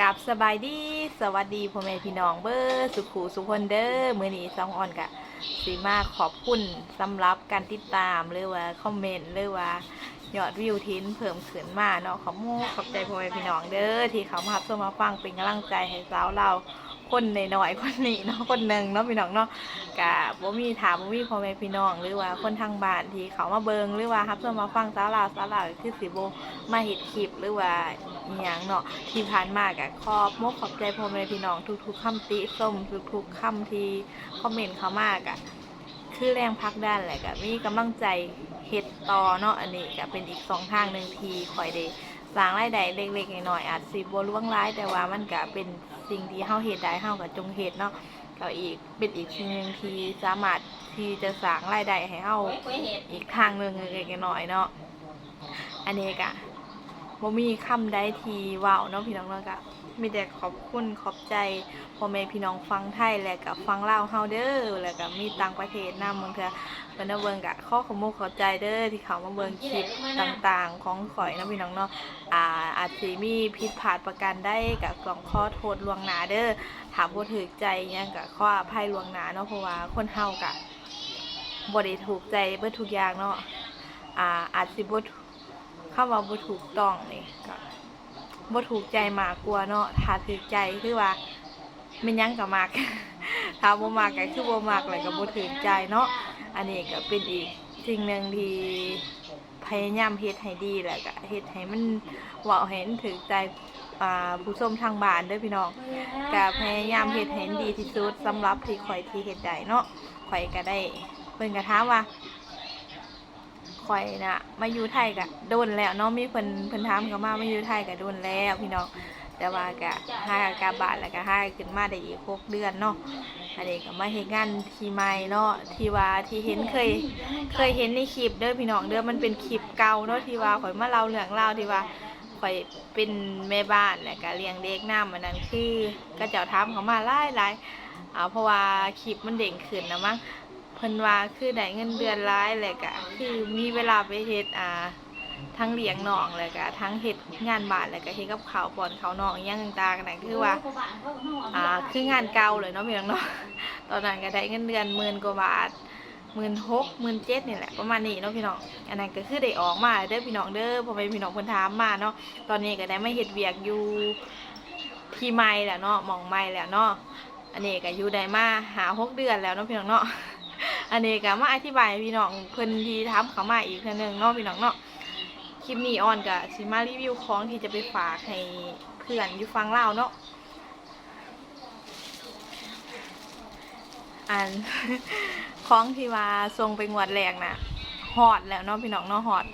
กับสบายดีสวัสดีพ่อแม่พี่น้องเบอร์สุขูสุคนเด้อมื้อนี้ซองออนกะสีมาขอบคุณสำหรับการติดตามหรือว่าคอมเมนต์หรือว่ายอดวิวทิ้นเพิ่มขึ้นมาเนาะขอบมูขอบใจพ่อแม่พี่น้องเด้อที่เขามารับชมมาฟังเป็นกำลังใจให้สาวเราคนในหน่อยคนนี้เนาะคนหนึ่งเนาะพี่น้องเนาะกะบ่มีถามบ่มีพ่อแม่พี่น้องหรือว่าคนทางบ้านที่เขามาเบิงหรือว่ารับชมมาฟังสาวเราสาวเราคือสิบ่มาเฮ็ดคลิปหรือว่า อหย่างเนาะที่ผ่านมากอะขอบมกขอบใจพ่อแม่พี่น้องทุกๆคำติส้มทุกๆคำที่คอมเมนต์เขามากอะคือแรงพักด้านแหละกะมีกำลังใจเฮ็ดต่อเนาะอันนี้ก็เป็นอีกสองทางหนึ่งที่คอยได้สร้างรายได้เล็กๆหน้อยๆอาจสิบ่ล่วงร้ายแต่ว่ามันก็เป็นสิ่งที่เฮาเฮ็ดได้เฮาก็จงเฮ็ดเนาะก็อีกเป็นอีกสิ่งหนึ่งที่สามารถที่จะสร้างรายได้ให้เฮาอีกทางหนึ่งเล็กๆหน้อยๆเนาะอันนี้กะ บ่มีคำใดที่ว้าเนาะพี่น้องเนาะกะมีแต่ขอบคุณขอบใจพ่อแม่พี่น้องฟังไทยและก็ฟังลาวเฮาเด้อแล้วก็มีต่างประเทศนำบางเทื่อเพิ่นเอเบิ่งกะข้อขอมุกขอบใจเด้อที่เขามาเบิ่งคลิปต่างๆ ของข่อยเนาะพี่น้องเนาะอ่าอาจสิมีผิดพลาดประการได้ก็ต้องขอโทษล่วงหน้าเด้อถามบ่ถูกใจหยังก็ขออภัยล่วงหน้าเนาะเพราะว่าคนเฮากะบ่ได้ถูกใจเบิดทุกอย่างเนาะอ่าอาจสิบ่ ถูกคำว่าบ่ถูกต้องนี่ก็บ่ถูกใจมากกว่าเนาะถ้าถูกใจคือว่าแม่นยังก็มักถ้าบ่มักก็คือบ่มักแล้วก็บ่ถูกใจเนาะอันนี้ก็เป็นอีกสิ่งหนึ่งที่พยายามเฮ็ดให้ดีแหละก็เฮ็ดให้มันเว้าให้มันถูกใจอ่าผู้ชมทางบ้านด้อพี่น้องก็พยายามเฮ็ดให้มันดีที่สุดสำหรับที่ข่อยที่เฮ็ดได้เนาะข่อยก็ได้เพิ่นก็ถามว่า ข่อยนะ มาอยู่ไทยกะโดนแล้วเนาะมีเพิ่นเพิ่นถามก็มามาอยู่ไทยกะโดนแล้วพี่น้องแต่ว่ากะหากาบาทแล้วก็หาขึ้นมาได้อีกหกเดือนเนาะอันนี้ก็มาเฮ็ดงานที่ใหม่เนาะที่ว่าที่เห็นเคยเคยเห็นในคลิปเด้อพี่น้องเด้อมันเป็นคลิปเก่าเนาะที่ว่าข่อยมาเล่าเรื่องเล่าที่ว่าข่อยเป็นแม่บ้านแล้วก็เลี้ยงเด็กน้ำอันนั้นคือก็เจ้าถามเขามาหลายหลายอ่าเพราะว่าคลิปมันเด้งขึ้นนะมั้ง เพิ่นว่าคือได้เงินเดือนร้ายเลยกะคือมีเวลาไปเฮ็ดอ่าทั้งเลี้ยงน้องเลยกะทั้งเฮ็ดงานบ้านเลยกะเฮ็ดกับข้าวป้อนข้าวน้องอหยังต่างๆนั่นคือว่าอ่าคืองานเก่าเลยเนาะพี่น้องเนาะตอนนั้นก็ได้เงินเดือนหมื่นกว่าบาทหมื่นหกหมื่นเจ็ดนี่แหละประมาณนี้เนาะพี่น้องอันนั้นก็คือได้ออกมาเด้อพี่น้องเด้อพอไปพี่น้องเพิ่นถามมาเนาะตอนนี้ก็ได้มาเฮ็ดเวียกอยู่ที่ใหม่แล้วเนาะมองใหม่แล้วเนาะอันนี้ก็อยู่ได้มาหาหกเดือนแล้วเนาะพี่น้องเนาะ อันนี้ก็มาอธิบายพี่น้องเพิ่นที่ถาเขามาอีกเทื่อนึงเนาะพี่น้องเนาะคลิปนี้ออนก็สิมารีวิวของที่จะไปฝากให้เพื่อนอยู่ฟังเล่าเนาะอันของที่ว่าส่งไปงวดแรกน่ะฮอดแล้วเนาะพี่น้องเนาะฮอด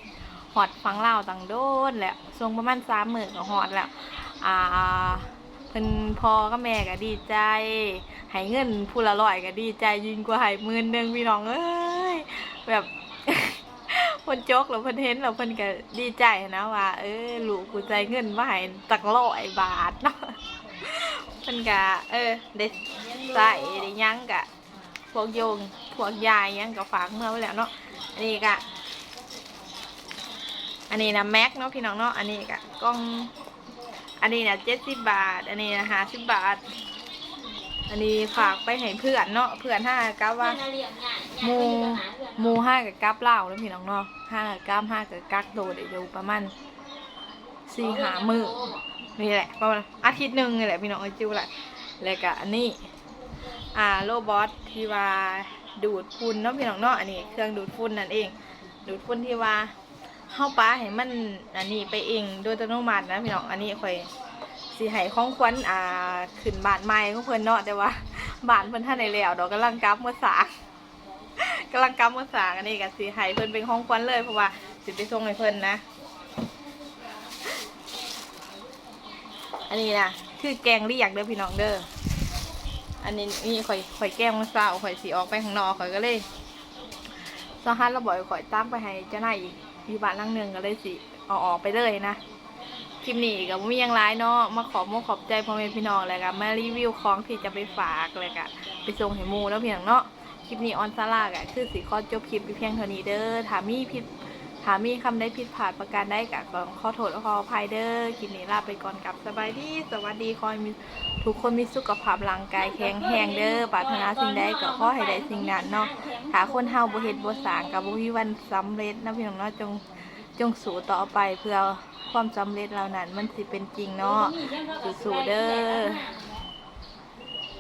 ฮอดฟังเล่าวตังโดนแล้วส่งประมาณสามหมื่นก็ฮอดแล้วอ่า เพิ่นพ่อกับแม่ก็ดีใจให้เงินผู้ละร้อยก็ดีใจยิ่งกว่าให้หมื่นหนึ่งพี่น้องเอ้ยแบบเพิ่นจกแล้วเพิ่นเห็นแล้วเพิ่นก็ดีใจนะว่า เออลูกกูใจเงินมาให้ตักร้อยบาทเนาะเพิ่นก็เออได้ใส่ได้ยังก็พวกโยงพวกยายยังก็ฝากเมื่อไว้แล้วเนาะอันนี้ก็อันนี้นะแม็กเนาะพี่น้องเนาะอันนี้ก็กล้อง อันนี้เนี่ยเจ็ดสิบบาท อันนี้นะห้าสิบบาท อันนี้ฝากไปให้เพื่อนเนาะเพื่อนห้ากับว่าหมูหมูห้ากับกับเหล้าแล้วพี่น้องเนาะห้ากับกับห้ากับกักโดดอยู่ประมาณสี่หามือนี่แหละประมาณอาทิตย์หนึ่งนี่แหละพี่น้องเอ้ยจิ้วแหละแล้วก็อันนี้อ่าโรบอทที่ว่าดูดฝุ่นเนาะพี่น้องเนาะอันนี้เครื่องดูดฝุ่นนั่นเอง ดูดฝุ่นที่ว่า เข้าปลาให้มันอันนี้ไปเองโดยอัตโนมัตินะพี่น้องอันนี้ค่อยสิให้ของขวัญอ่าขึ้นบานใหม่ของเพิ่นเนาะแต่ว่าบานเพิ่นท่านในแล้วดอกกำลังกลับเมื่อสางกำลังกลับเมื่อสางอันนี้ก็สิให้เพิ่นเป็นของขวัญเลยเพราะว่าสิไปส่งให้เพิ่นนะอันนี้นะคือแกงเรียกเด้อพี่น้องเด้ออันนี้นี่ข่อยข่อยแกงเมื่อเช้าข่อยสิออกไปข้างนอกข่อยก็เลยสหัสเราบอกให้ข่อยตามไปให้เจ้านายอีก อยู่บ้านหลังหนึ่งก็เลยสิเอาออกไปเลยนะคลิปนี้ก็บ่มียังร้ายเนาะมาขอบมขอบใจพ่อแม่พี่น้องแล้วก็มารีวิวของที่จะไปฝากแล้วก็ไปส่งให้มูแล้วเพียงเนาะคลิปนี้ออนซาร่าก็คือสิขอจบคลิปไปเพียงเท่านี้เด้อถ้ามีผิด หามีคำได้ผิดพลาดประการได้กะก็ขอโทษขออภัยเด้อคลิปนี้ลาไปก่อนกับสบายดี สวัสดีคอยมีทุกคนมีสุขภาพร่างกายแข็งแรงเด้อปรารถนาสิ่งใดก็ขอให้ได้สิ่งนั้นเนาะถ้าคนเฮาบ่เฮ็ดบ่สร้างก็บ่มีวันสำเร็จนะพี่น้องเนาะจงจงสู้ต่อไปเพื่อความสำเร็จเหล่านั้นมันสิเป็นจริงเนาะสู้ๆเด้อ